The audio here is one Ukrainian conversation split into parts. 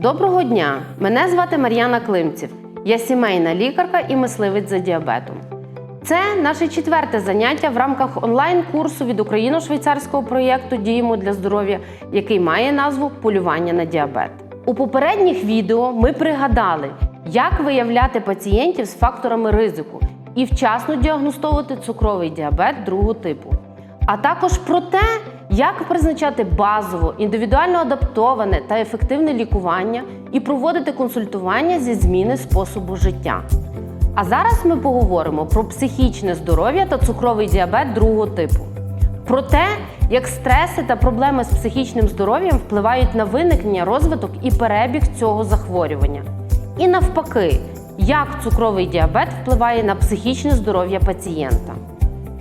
Доброго дня! Мене звати Мар'яна Климців. Я сімейна лікарка і мисливець за діабетом. Це наше четверте заняття в рамках онлайн-курсу від україно-швейцарського проєкту Діємо для здоров'я, який має назву Полювання на діабет. У попередніх відео ми пригадали, як виявляти пацієнтів з факторами ризику і вчасно діагностовувати цукровий діабет другого типу а також про те, як призначати базово, індивідуально адаптоване та ефективне лікування і проводити консультування зі зміни способу життя. А зараз ми поговоримо про психічне здоров'я та цукровий діабет другого типу, про те, як стреси та проблеми з психічним здоров'ям впливають на виникнення, розвиток і перебіг цього захворювання. І навпаки, як цукровий діабет впливає на психічне здоров'я пацієнта.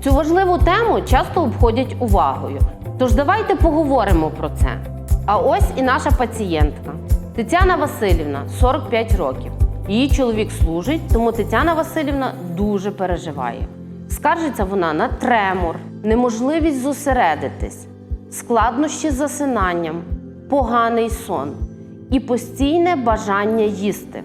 Цю важливу тему часто обходять увагою. Тож давайте поговоримо про це. А ось і наша пацієнтка Тетяна Васильівна, 45 років. Її чоловік служить, тому Тетяна Васильівна дуже переживає. Скаржиться вона на тремор, неможливість зосередитись, складнощі з засинанням, поганий сон і постійне бажання їсти.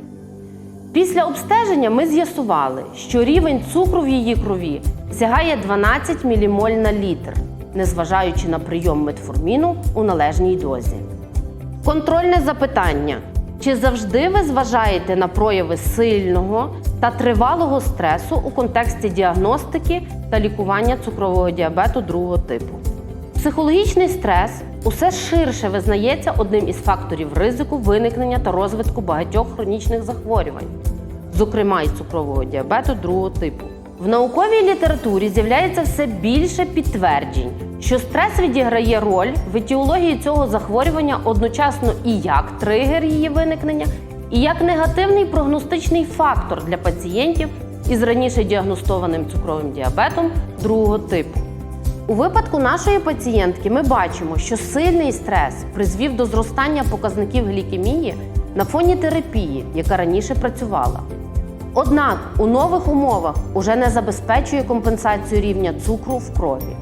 Після обстеження ми з'ясували, що рівень цукру в її крові сягає 12 мілімоль на літр, незважаючи на прийом метформіну у належній дозі. Контрольне запитання: чи завжди ви зважаєте на прояви сильного та тривалого стресу у контексті діагностики та лікування цукрового діабету другого типу? Психологічний стрес усе ширше визнається одним із факторів ризику виникнення та розвитку багатьох хронічних захворювань, зокрема й цукрового діабету другого типу. В науковій літературі з'являється все більше підтверджень, що стрес відіграє роль в етіології цього захворювання одночасно і як тригер її виникнення, і як негативний прогностичний фактор для пацієнтів із раніше діагностованим цукровим діабетом другого типу. У випадку нашої пацієнтки ми бачимо, що сильний стрес призвів до зростання показників глікемії на фоні терапії, яка раніше працювала. Однак у нових умовах уже не забезпечує компенсацію рівня цукру в крові.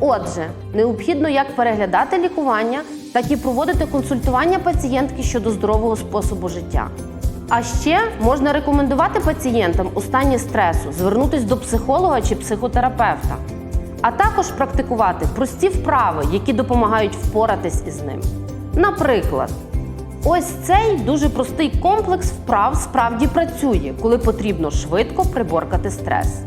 Отже, необхідно як переглядати лікування, так і проводити консультування пацієнтки щодо здорового способу життя. А ще можна рекомендувати пацієнтам у стані стресу звернутися до психолога чи психотерапевта, а також практикувати прості вправи, які допомагають впоратись із ним. Наприклад, ось цей дуже простий комплекс вправ справді працює, коли потрібно швидко приборкати стрес.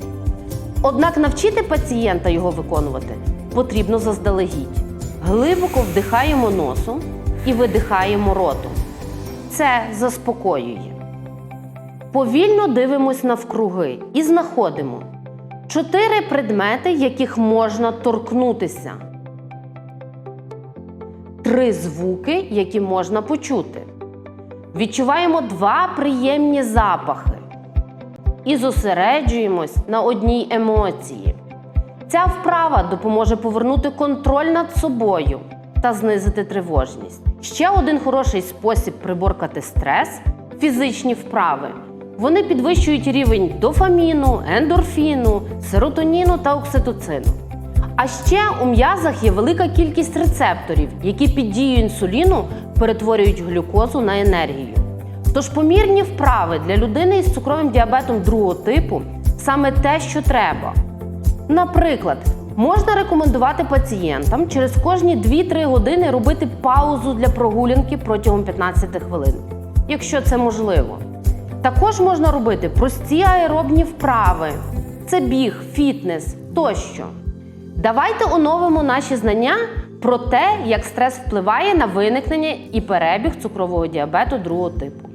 Однак навчити пацієнта його виконувати потрібно заздалегідь. Глибоко вдихаємо носом і видихаємо ротом. Це заспокоює. Повільно дивимось навкруги і знаходимо чотири предмети, яких можна торкнутися. Три звуки, які можна почути. Відчуваємо два приємні запахи і зосереджуємось на одній емоції. Ця вправа допоможе повернути контроль над собою та знизити тривожність. Ще один хороший спосіб приборкати стрес фізичні вправи. Вони підвищують рівень дофаміну, ендорфіну, серотоніну та окситоцину. А ще у м'язах є велика кількість рецепторів, які під дією інсуліну перетворюють глюкозу на енергію. Тож помірні вправи для людини із цукровим діабетом другого типу саме те, що треба. Наприклад, можна рекомендувати пацієнтам через кожні 2-3 години робити паузу для прогулянки протягом 15 хвилин, якщо це можливо. Також можна робити прості аеробні вправи, це біг, фітнес тощо. Давайте оновимо наші знання про те, як стрес впливає на виникнення і перебіг цукрового діабету другого типу.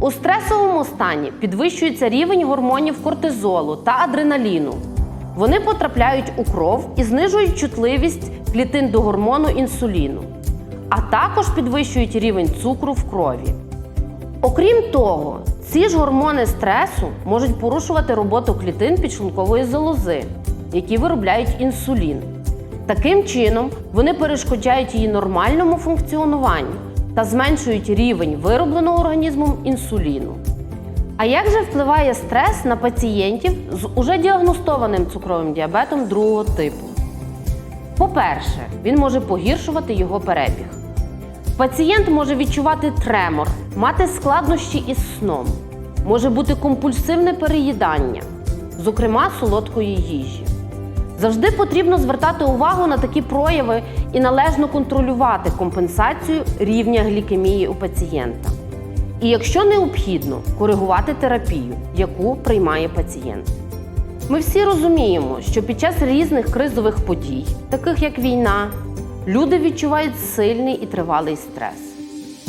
У стресовому стані підвищується рівень гормонів кортизолу та адреналіну. Вони потрапляють у кров і знижують чутливість клітин до гормону інсуліну, а також підвищують рівень цукру в крові. Окрім того, ці ж гормони стресу можуть порушувати роботу клітин підшлункової залози, які виробляють інсулін. Таким чином, вони перешкоджають її нормальному функціонуванню та зменшують рівень виробленого організмом інсуліну. А як же впливає стрес на пацієнтів з уже діагностованим цукровим діабетом другого типу? По-перше, він може погіршувати його перебіг. Пацієнт може відчувати тремор, мати складнощі із сном, може бути компульсивне переїдання, зокрема солодкої їжі. Завжди потрібно звертати увагу на такі прояви і належно контролювати компенсацію рівня глікемії у пацієнта. І якщо необхідно, коригувати терапію, яку приймає пацієнт. Ми всі розуміємо, що під час різних кризових подій, таких як війна, люди відчувають сильний і тривалий стрес.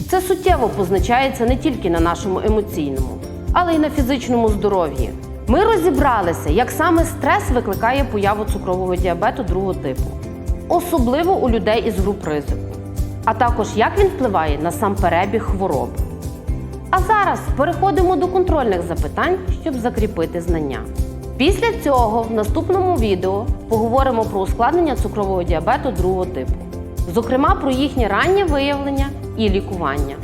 Це суттєво позначається не тільки на нашому емоційному, але й на фізичному здоров'ї. Ми розібралися, як саме стрес викликає появу цукрового діабету другого типу, особливо у людей із груп ризику, а також як він впливає на сам перебіг хвороби. А зараз переходимо до контрольних запитань, щоб закріпити знання. Після цього в наступному відео поговоримо про ускладнення цукрового діабету другого типу, зокрема про їхнє раннє виявлення і лікування.